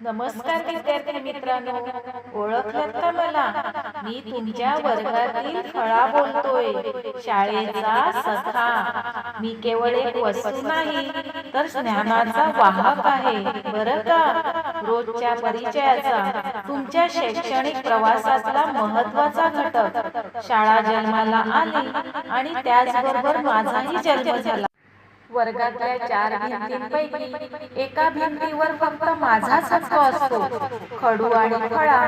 नमस्कार विद्यार्थी मित्रांनो ओळखलं का मला. मी तुमच्या वर्गातील फळा बोलतोय. शाळेचा सखा. मी केवळ एक वस्तू नाही तर ज्ञानाचा वाहक आहे. बरं का? रोजच्या परिचयाचा तुमच्या शैक्षणिक प्रवासातला महत्त्वाचा घटक. शाळा जन्माला आली आणि त्याचबरोबर माझाही जन्म झाला. वर्गातल्या चार भिंतींपैकी एका भिंतीवर फक्त माझाच हक्क असतो. खडू आणि फळा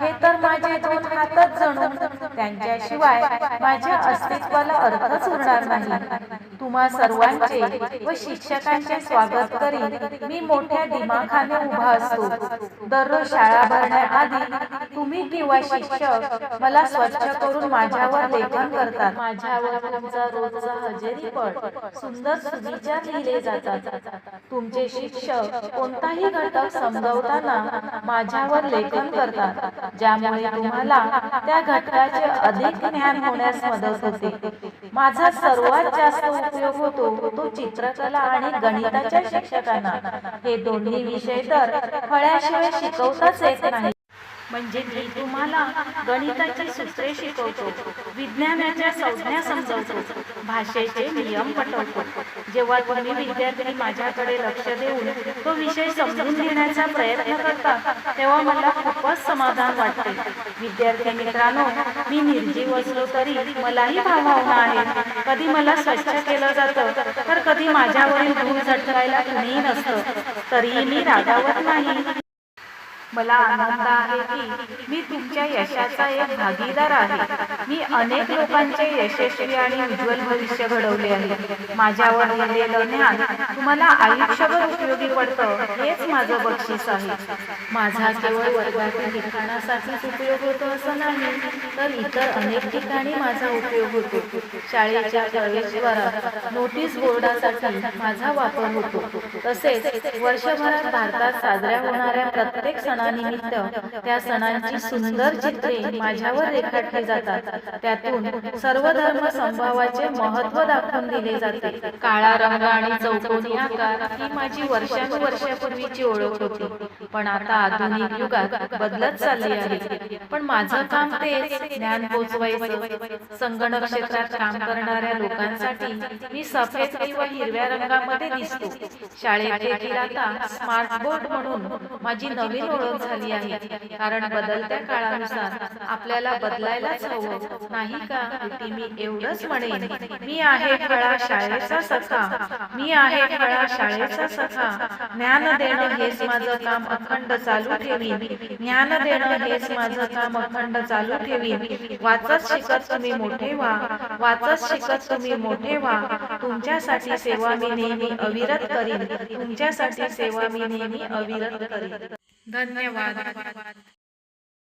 हे तर माझे दोन हातच जणू. त्यांच्याशिवाय माझ्या अस्तित्वाला अर्थच उरणार नाही. तुम्हा सर्वांचे व शिक्षकांचे स्वागत करीन मी मोठ्या दिमाखाने उभा असतो. दररोज शाळा भरण्याआधी तुम्ही किंवा शिक्षक मला स्वच्छ करून माझ्यावर लेखन करतात. माझ्यावर तुमचा रोजचा हजेरी पड. सुंदर विचार लिहिले जातात. तुमचे शिक्षक कोणताही घटक समजवताना माझ्यावर लेखन करतात ज्यामुळे तुम्हाला त्या घटकाचे अधिक ज्ञान होण्यास मदत होते. माझा सर्वात जास्त उपयोग होतो तो चित्रकला आणि गणिताच्या शिक्षकांना. हे दोन्ही विषय तर फळ्याशिवाय शिकवताच येत नाही म्हणजे मी तुम्हाला गणिताची सूत्रे शिकवतो विज्ञानाच्या संज्ञा समजवतो भाषेचे नियम पटवतो. जेव्हा तुम्ही विद्यार्थी माझ्याकडे लक्ष देऊन तो विषय समजून घेण्याचा प्रयत्न करता तेव्हा मला खूपच समाधान वाटते. विद्यार्थी मित्रांनो मी निर्जीव असलो तरी मलाही भावभावना आहे. कधी मला स्वच्छ केलं जातं तर कधी माझ्यावरील धूळ झटकायला कुणीही नसतं. तरीही मी रागावत नाही. मला आनंद आहे की मी तुमच्या यशाचा एक भागीदार आहे. मी अनेक लोकांचे यशस्वी आणि उज्ज्वल भविष्य घडवले आहे. माझ्यावर दिलेलं ज्ञान तुम्हाला आयुष्यभर उपयोगी पडतं हेच माझं बक्षीस आहे. माझा केवळ वर्गातील लिखाणासाठीच उपयोग होतो असं नाही तर इतर अनेक ठिकाणी माझा उपयोग होतो. शाळेच्या प्रवेशद्वारात नोटीस बोर्डासाठी माझा वापर होतो. तसेच वर्षभरात भारतात साजऱ्या होणाऱ्या प्रत्येक सणानिमित्त त्या सणांची सुंदर चित्रे माझ्यावर रेखाटली जातात. त्यातून सर्व धर्म संभावाचे महत्त्व दाखवून दिले जाते. काळा रंग आणि चौकोनी आकार ही माझी वर्षानुवर्षापूर्वीची ओळख होती. पण आता आधुनिक युगात बदलत चालली आहे. पण माझं काम तेच ज्ञान पोचवायचं. संगणक क्षेत्रात काम करणाऱ्या लोकांसाठी मी सफेद किंवा हिरव्या रंगामध्ये दिसतो. शाळेत देखील आता स्मार्ट बोर्ड म्हणून माझी नवीन ओळख झाली आहे. कारण बदलत्या काळानुसार आपल्याला बदलायलाच हवं. नाही का? मी एवढंच म्हणेन. मी आहे खळा शाळेचा सखा. मी आहे खळा शाळेचा सखा. ज्ञान देणं हेच माझं काम अखंड चालू ठेवीन. ज्ञान देणं हेच माझं काम अखंड चालू ठेवीन. वाचत शिकत तुम्ही मोठे व्हा. वाचत शिकत तुम्ही मोठे व्हा. तुमच्यासाठी सेवा मी नेहमी अविरत करीन. तुमच्यासाठी सेवा मी नेहमी अविरत करीन. धन्यवाद.